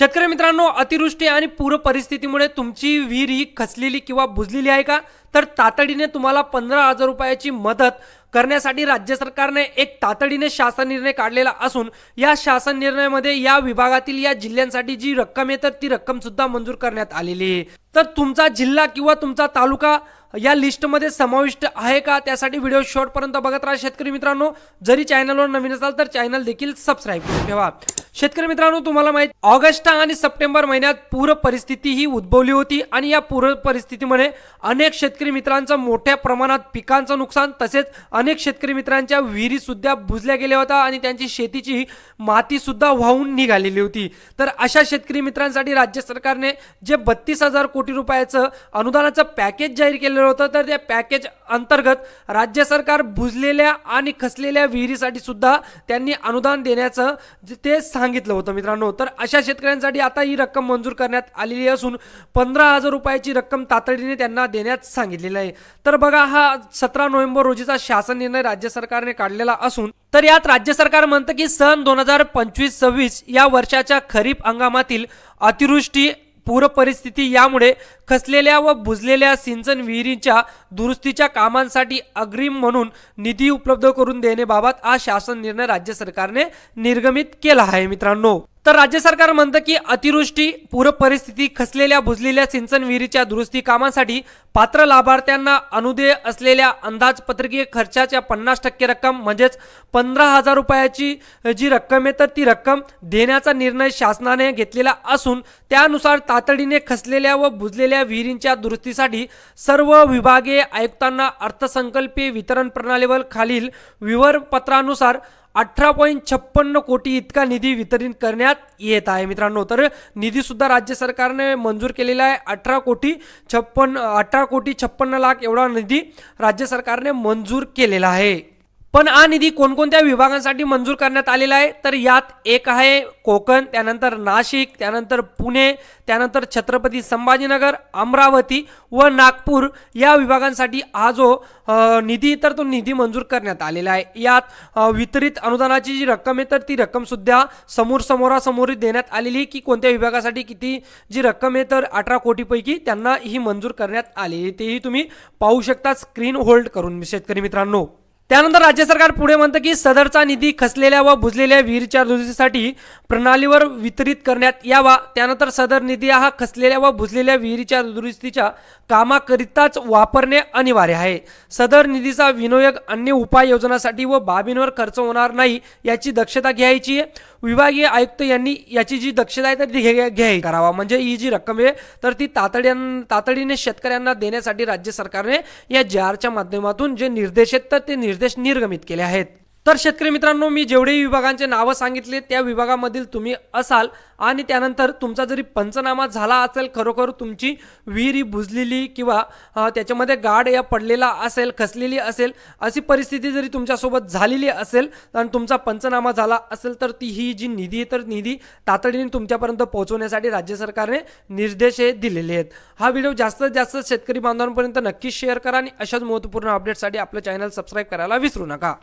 शेतकरी मित्रांनो अतिवृष्टी आणि पूर परिस्थितीमुळे तुमची विहीर ही खचलेली किंवा बुजलेली आहे का? तर तातडीने तुम्हाला पंधरा हजार रुपयाची मदत करण्यासाठी राज्य सरकारने एक तातडीने शासन निर्णय काढलेला असून या शासन निर्णयामध्ये या विभागातील या जिल्ह्यांसाठी जी रक्कम आहे तर ती रक्कम सुद्धा मंजूर करण्यात आलेली आहे. तर तुमचा जिल्हा किंवा तुमचा तालुका या लिस्टमध्ये समाविष्ट आहे का? त्यासाठी व्हिडिओ शॉर्टपर्यंत बघत राहा. शेतकरी मित्रांनो जरी चॅनलवर नवीन असाल तर चॅनल देखील सबस्क्राईब करून ठेवा. शेतकरी मित्रांनो तुम्हाला माहीत ऑगस्ट आणि सप्टेंबर महिन्यात पूर परिस्थिती ही उद्भवली होती आणि या पूर परिस्थितीमुळे अनेक शेतकरी मित्रांचं मोठ्या प्रमाणात पिकांचं नुकसान तसेच अनेक शेतकरी मित्रांच्या विहिरी सुद्धा बुजल्या गेल्या होत्या आणि त्यांची शेतीची माती सुद्धा वाहून निघालेली होती. तर अशा शेतकरी मित्रांसाठी राज्य सरकारने जे बत्तीस हजार कोटी रुपयाचं अनुदानाचं पॅकेज जाहीर केलं केलेलं होतं तर त्या पॅकेज अंतर्गत राज्य सरकार बुजलेल्या आणि खसलेल्या विहिरीसाठी सुद्धा त्यांनी अनुदान देण्याचं ते सांगितलं होतं मित्रांनो. तर अशा शेतकऱ्यांसाठी आता ही रक्कम मंजूर करण्यात आलेली असून पंधरा हजार रुपयाची रक्कम तातडीने त्यांना देण्यात सांगितलेलं आहे. तर बघा हा सतरा नोव्हेंबर रोजीचा शासन निर्णय राज्य सरकारने काढलेला असून तर यात राज्य सरकार म्हणतं की सन दोन हजार पंचवीस सव्वीस या वर्षाच्या खरीप हंगामातील अतिवृष्टी पूर परिस्थिती यामुळे खसलेल्या व बुजलेल्या सिंचन विहिरींच्या दुरुस्तीच्या कामांसाठी अग्रिम म्हणून निधी उपलब्ध करून देण्याबाबत हा शासन निर्णय राज्य सरकारने निर्गमित केला आहे मित्रांनो. तर राज्य सरकार म्हणतं की अतिवृष्टी पूर परिस्थिती खचलेल्या बुजलेल्या सिंचन विहिरीच्या दुरुस्ती कामासाठी पात्र लाभार्थ्यांना अनुदेय असलेल्या अंदाजपत्रकीय खर्चाच्या पन्नास टक्के रक्कम म्हणजेच पंधरा हजार रुपयाची जी रक्कम आहे तर ती रक्कम देण्याचा निर्णय शासनाने घेतलेला असून त्यानुसार तातडीने खसलेल्या व बुजलेल्या विहिरींच्या दुरुस्तीसाठी सर्व विभागीय आयुक्तांना अर्थसंकल्पीय वितरण प्रणालीवर खालील विवरणपत्रानुसार अठरा पॉईंट छप्पन्न कोटी इतका निधी वितरित करण्यात येत आहे मित्रांनो. तर निधीसुद्धा राज्य सरकारने मंजूर केलेला आहे. अठरा कोटी छप्पन्न अठरा कोटी छप्पन्न लाख एवढा निधी राज्य सरकारने मंजूर केलेला आहे. पण हा निधी कोणकोणत्या विभागांसाठी मंजूर करण्यात आलेला आहे? तर यात एक आहे कोकण त्यानंतर नाशिक त्यानंतर पुणे त्यानंतर छत्रपती संभाजीनगर अमरावती व नागपूर या विभागांसाठी हा जो निधी तर तो निधी मंजूर करण्यात आलेला आहे. यात वितरित अनुदानाची जी रक्कम आहे तर ती रक्कमसुद्धा समोर समोरासमोर देण्यात आलेली आहे की कोणत्या विभागासाठी किती जी रक्कम आहे तर अठरा कोटीपैकी त्यांना ही मंजूर करण्यात आलेली तेही तुम्ही पाहू शकता स्क्रीन होल्ड करून शेतकरी मित्रांनो. त्यानंतर राज्य सरकार पुढे म्हणतं की सदरचा निधी खसलेल्या व भुजलेल्या विहिरीच्या दुरुस्तीसाठी प्रणालीवर वितरित करण्यात यावा. त्यानंतर सदर निधी हा खसलेल्या व भुजलेल्या विहिरीच्या दुरुस्तीच्या कामाकरिताच वापरणे अनिवार्य आहे. सदर निधीचा विनियोग अन्य उपाययोजनासाठी व बाबींवर खर्च होणार नाही याची दक्षता घ्यायची आहे. विभागीय आयुक्त यांनी याची जी दक्षता आहे तर ती घ्या घ्याय करावा. म्हणजे ही जी रक्कम आहे तर ती तातड्यां तातडीने शेतकऱ्यांना देण्यासाठी राज्य सरकारने या जे आरच्या माध्यमातून जे निर्देश आहेत तर ते निर्देश निर्गमित केले आहेत. तर शेतकरी मित्रांनो मी जेवढेही विभागांचे नावं सांगितले त्या विभागामधील तुम्ही असाल आणि त्यानंतर तुमचा जरी पंचनामा झाला असेल खरोखर तुमची विहिरी बुजलेली किंवा त्याच्यामध्ये गाड या पडलेला असेल खचलेली असेल अशी परिस्थिती जरी तुमच्यासोबत झालेली असेल आणि तुमचा पंचनामा झाला असेल तर ती ही जी निधी आहे तर निधी तातडीने तुमच्यापर्यंत पोहोचवण्यासाठी राज्य सरकारने निर्देश हे दिलेले आहेत. हा व्हिडिओ जास्तीत जास्त शेतकरी बांधवांपर्यंत नक्कीच शेअर करा आणि अशाच महत्त्वपूर्ण अपडेटसाठी आपलं चॅनल सबस्क्राईब करायला विसरू नका.